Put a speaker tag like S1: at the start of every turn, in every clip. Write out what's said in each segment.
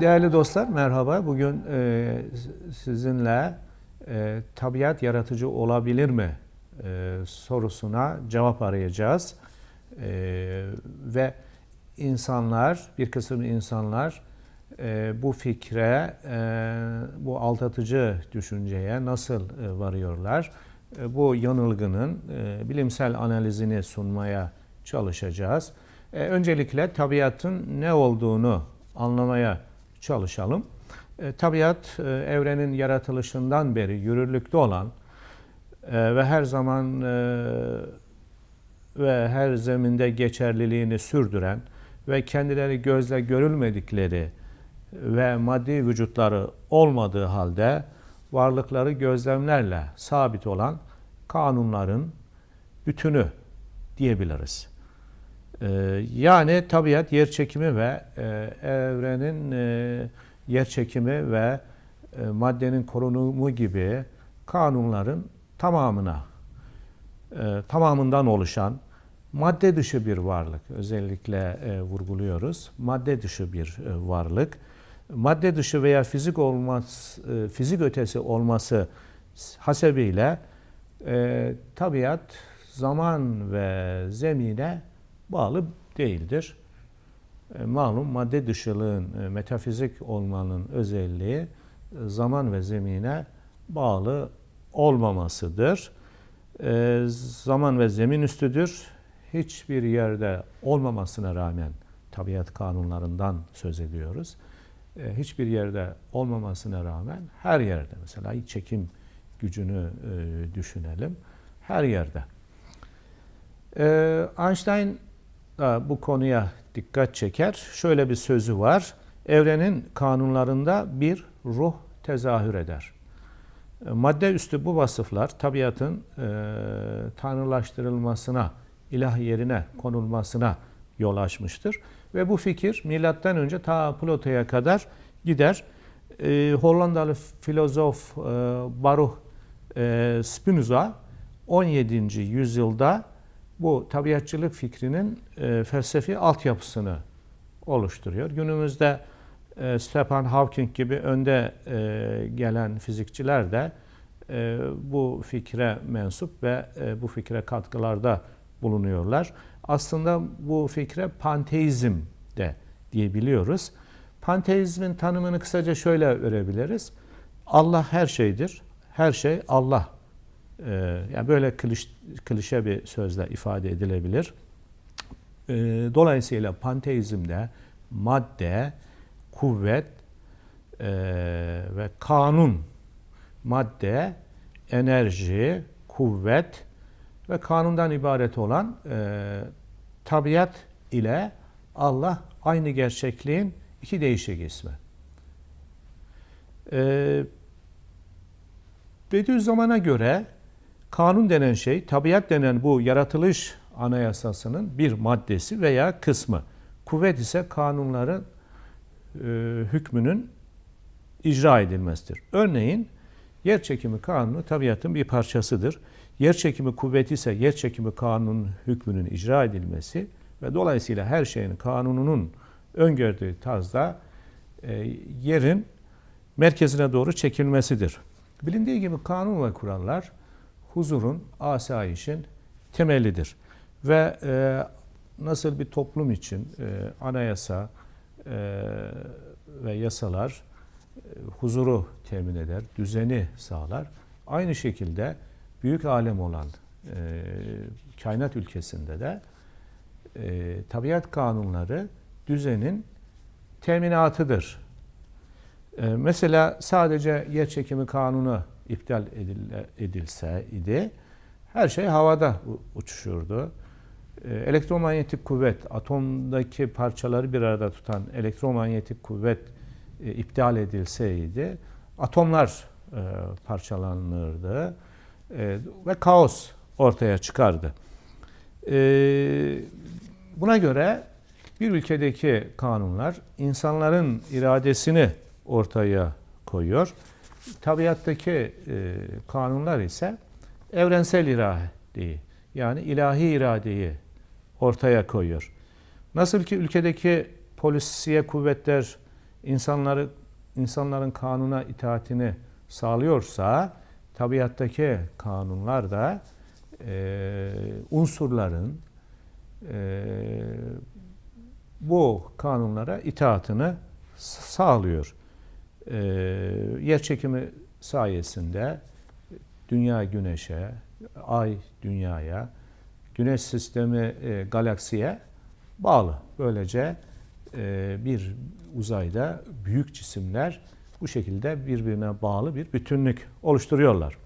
S1: Değerli dostlar merhaba. Bugün e, sizinle e, tabiat yaratıcı olabilir mi e, sorusuna cevap arayacağız. E, ve insanlar, bir kısım insanlar e, bu fikre, e, bu aldatıcı düşünceye nasıl e, varıyorlar? E, bu yanılgının e, bilimsel analizini sunmaya çalışacağız. E, öncelikle tabiatın ne olduğunu anlamaya çalışalım. E, tabiat e, evrenin yaratılışından beri yürürlükte olan e, ve her zaman e, ve her zeminde geçerliliğini sürdüren ve kendileri gözle görülmedikleri ve maddi vücutları olmadığı halde varlıkları gözlemlerle sabit olan kanunların bütünü diyebiliriz. Ee, yani tabiat yer çekimi ve e, evrenin e, yer çekimi ve e, maddenin korunumu gibi kanunların tamamına tamamından oluşan madde dışı bir varlık özellikle vurguluyoruz. Madde dışı bir varlık. Madde dışı veya fizik olmaz fizik ötesi olması hasebiyle tabiat zaman ve zemine bağlı değildir. E, malum madde dışılığın, e, metafizik olmanın özelliği e, zaman ve zemine bağlı olmamasıdır. Zaman ve zemin üstüdür. Hiçbir yerde olmamasına rağmen tabiat kanunlarından söz ediyoruz. Hiçbir yerde olmamasına rağmen her yerde mesela çekim gücünü düşünelim. Her yerde. E, Bu konuya dikkat çeker. Şöyle bir sözü var. Evrenin kanunlarında bir ruh tezahür eder. E, madde üstü bu vasıflar tabiatın e, tanrılaştırılmasına, ilah yerine konulmasına yol açmıştır. Ve bu fikir milattan önce ta Plato'ya kadar gider. E, Hollandalı filozof e, Baruch e, Spinoza 17. yüzyılda bu tabiatçılık fikrinin e, felsefi altyapısını oluşturuyor. Günümüzde e, Stephen Hawking gibi önde e, gelen fizikçiler de e, bu fikre mensup ve e, bu fikre katkılarda bulunuyorlar. Aslında bu fikre panteizm de diyebiliyoruz. Panteizmin tanımını kısaca şöyle verebiliriz. Allah her şeydir. Her şey Allah ee, yani böyle kliş, klişe bir sözle ifade edilebilir. Ee, dolayısıyla panteizmde madde, kuvvet e, ve kanun, madde, enerji, kuvvet ve kanundan ibaret olan e, tabiat ile Allah aynı gerçekliğin iki değişik ismi. E, Bediüzzaman'a göre Kanun denen şey, tabiat denen bu yaratılış anayasasının bir maddesi veya kısmı. Kuvvet ise kanunların e, hükmünün icra edilmesidir. Örneğin yer çekimi kanunu tabiatın bir parçasıdır. Yer çekimi kuvveti ise yer çekimi kanunun hükmünün icra edilmesi ve dolayısıyla her şeyin kanununun öngördüğü tarzda e, yerin merkezine doğru çekilmesidir. Bilindiği gibi kanun ve kurallar huzurun, asayişin temelidir. Ve e, nasıl bir toplum için e, anayasa e, ve yasalar e, huzuru temin eder, düzeni sağlar. Aynı şekilde büyük alem olan e, kainat ülkesinde de e, tabiat kanunları düzenin teminatıdır. E, mesela sadece yer çekimi kanunu iptal edilse idi her şey havada uçuşurdu. Ee, elektromanyetik kuvvet, atomdaki parçaları bir arada tutan elektromanyetik kuvvet e, iptal edilseydi atomlar e, parçalanırdı e, ve kaos ortaya çıkardı. Buna göre bir ülkedeki kanunlar insanların iradesini ortaya koyuyor tabiattaki e, kanunlar ise evrensel iradeyi yani ilahi iradeyi ortaya koyuyor. Nasıl ki ülkedeki polisiye kuvvetler insanları insanların kanuna itaatini sağlıyorsa tabiattaki kanunlar da e, unsurların e, bu kanunlara itaatını sağlıyor. E, yer çekimi sayesinde dünya güneşe, ay dünyaya, güneş sistemi e, galaksiye bağlı. Böylece e, bir uzayda büyük cisimler bu şekilde birbirine bağlı bir bütünlük oluşturuyorlar.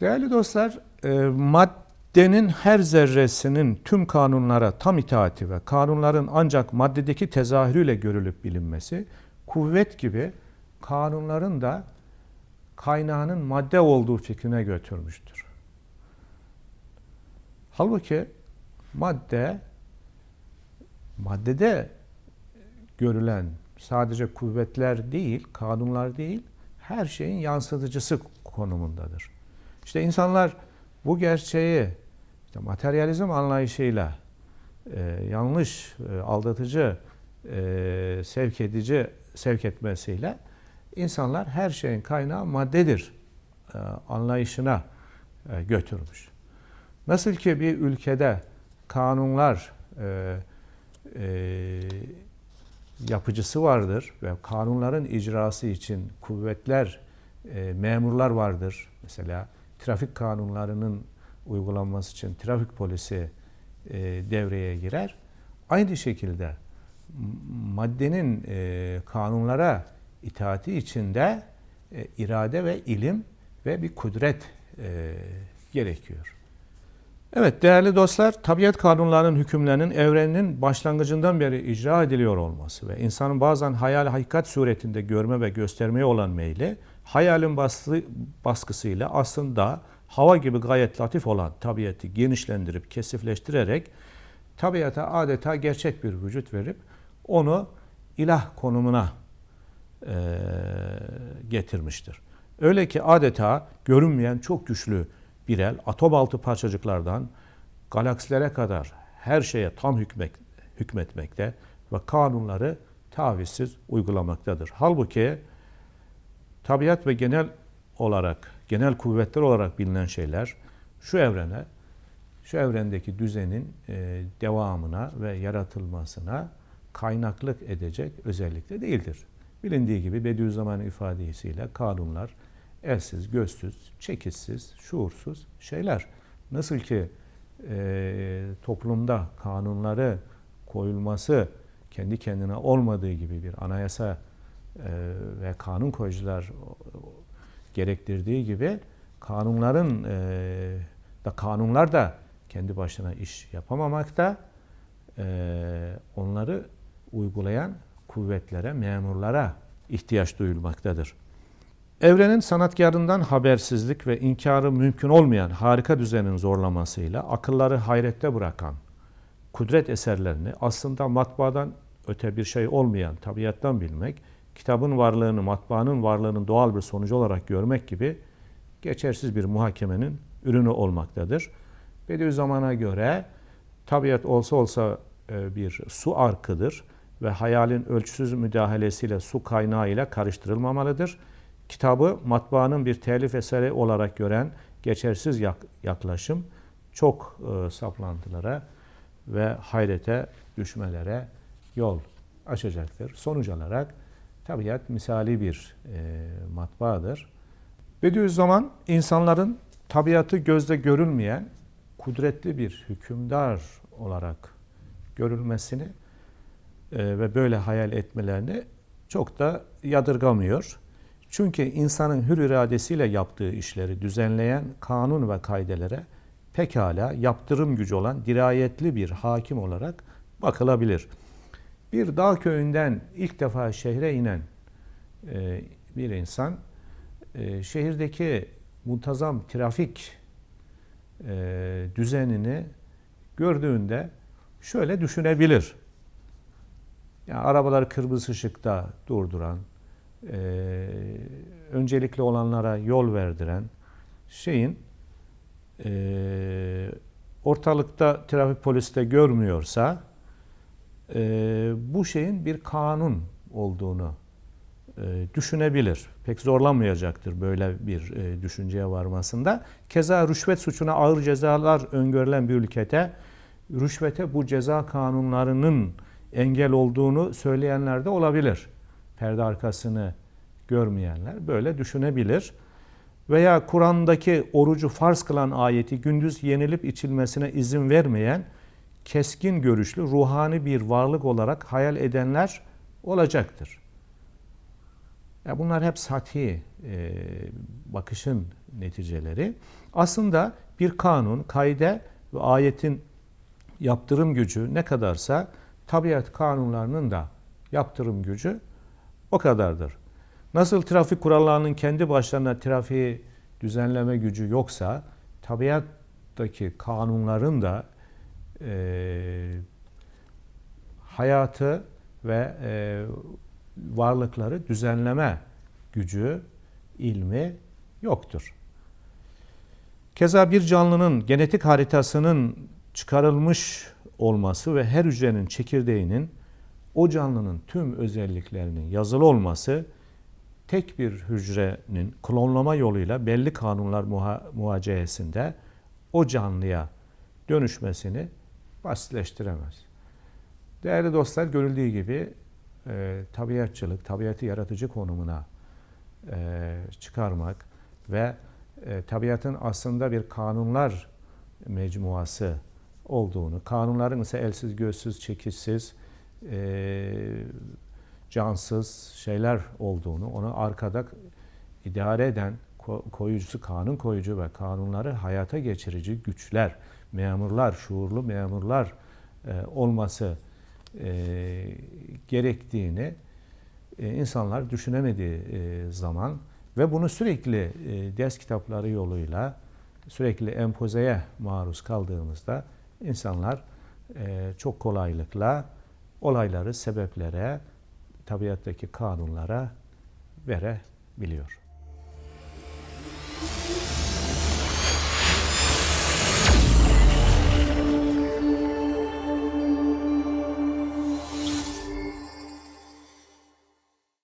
S1: Değerli dostlar, e, maddenin her zerresinin tüm kanunlara tam itaati ve kanunların ancak maddedeki tezahürüyle görülüp bilinmesi, kuvvet gibi kanunların da kaynağının madde olduğu fikrine götürmüştür. Halbuki madde, maddede görülen sadece kuvvetler değil, kanunlar değil, her şeyin yansıtıcısı konumundadır. İşte insanlar bu gerçeği işte materyalizm anlayışıyla e, yanlış, e, aldatıcı, e, sevk edici, sevk etmesiyle insanlar her şeyin kaynağı maddedir e, anlayışına e, götürmüş. Nasıl ki bir ülkede kanunlar e, e, yapıcısı vardır ve kanunların icrası için kuvvetler, e, memurlar vardır. Mesela trafik kanunlarının uygulanması için trafik polisi e, devreye girer. Aynı şekilde maddenin e, kanunlara itaati içinde e, irade ve ilim ve bir kudret e, gerekiyor. Evet değerli dostlar, tabiat kanunlarının hükümlerinin evrenin başlangıcından beri icra ediliyor olması ve insanın bazen hayal hakikat suretinde görme ve göstermeye olan meyli, hayalin baskı, baskısıyla aslında hava gibi gayet latif olan tabiatı genişlendirip kesifleştirerek tabiata adeta gerçek bir vücut verip onu ilah konumuna getirmiştir. Öyle ki adeta görünmeyen çok güçlü bir el atom altı parçacıklardan galaksilere kadar her şeye tam hükmet, hükmetmekte ve kanunları tavizsiz uygulamaktadır. Halbuki tabiat ve genel olarak, genel kuvvetler olarak bilinen şeyler şu evrene, şu evrendeki düzenin e, devamına ve yaratılmasına kaynaklık edecek özellikle değildir. Bilindiği gibi Bediüzzaman'ın ifadesiyle kanunlar elsiz, gözsüz, çekişsiz, şuursuz şeyler. Nasıl ki e, toplumda kanunları koyulması kendi kendine olmadığı gibi bir anayasa e, ve kanun koyucular gerektirdiği gibi kanunların e, da kanunlar da kendi başına iş yapamamakta. E, onları uygulayan kuvvetlere, memurlara ihtiyaç duyulmaktadır. Evrenin sanatkarından habersizlik ve inkarı mümkün olmayan harika düzenin zorlamasıyla akılları hayrette bırakan kudret eserlerini aslında matbaadan öte bir şey olmayan tabiattan bilmek, kitabın varlığını matbaanın varlığının doğal bir sonucu olarak görmek gibi geçersiz bir muhakemenin ürünü olmaktadır. Bediüzzaman'a göre tabiat olsa olsa e, bir su arkıdır ve hayalin ölçüsüz müdahalesiyle su kaynağı ile karıştırılmamalıdır kitabı matbaanın bir telif eseri olarak gören geçersiz yaklaşım çok e, saplantılara ve hayrete düşmelere yol açacaktır. Sonuç olarak tabiat misali bir e, matbaadır. Bediüzzaman insanların tabiatı gözde görülmeyen kudretli bir hükümdar olarak görülmesini ve böyle hayal etmelerini çok da yadırgamıyor. Çünkü insanın hür iradesiyle yaptığı işleri düzenleyen kanun ve kaidelere pekala yaptırım gücü olan dirayetli bir hakim olarak bakılabilir. Bir dağ köyünden ilk defa şehre inen e, bir insan e, şehirdeki muntazam trafik e, düzenini gördüğünde şöyle düşünebilir. Yani arabaları kırmızı ışıkta durduran, e, öncelikli olanlara yol verdiren şeyin e, ortalıkta trafik polisi de görmüyorsa e, bu şeyin bir kanun olduğunu e, düşünebilir. Pek zorlanmayacaktır böyle bir e, düşünceye varmasında. Keza rüşvet suçuna ağır cezalar öngörülen bir ülkede rüşvete bu ceza kanunlarının engel olduğunu söyleyenler de olabilir. Perde arkasını görmeyenler böyle düşünebilir. Veya Kur'an'daki orucu farz kılan ayeti gündüz yenilip içilmesine izin vermeyen keskin görüşlü ruhani bir varlık olarak hayal edenler olacaktır. Ya bunlar hep sati e, bakışın neticeleri. Aslında bir kanun, kaide ve ayetin yaptırım gücü ne kadarsa tabiat kanunlarının da yaptırım gücü o kadardır. Nasıl trafik kurallarının kendi başlarına trafiği düzenleme gücü yoksa tabiattaki kanunların da e, hayatı ve e, varlıkları düzenleme gücü, ilmi yoktur. Keza bir canlının genetik haritasının çıkarılmış olması ve her hücrenin çekirdeğinin o canlının tüm özelliklerinin yazılı olması tek bir hücrenin klonlama yoluyla belli kanunlar muha muhaceyesinde o canlıya dönüşmesini basitleştiremez. Değerli dostlar görüldüğü gibi e, tabiatçılık, tabiatı yaratıcı konumuna e, çıkarmak ve e, tabiatın aslında bir kanunlar mecmuası olduğunu, kanunların ise elsiz, gözsüz, çekişsiz, e, cansız şeyler olduğunu, onu arkada idare eden koyucusu, kanun koyucu ve kanunları hayata geçirici güçler, memurlar, şuurlu memurlar e, olması e, gerektiğini e, insanlar düşünemediği e, zaman ve bunu sürekli e, ders kitapları yoluyla sürekli empozeye maruz kaldığımızda insanlar e, çok kolaylıkla olayları, sebeplere, tabiattaki kanunlara verebiliyor.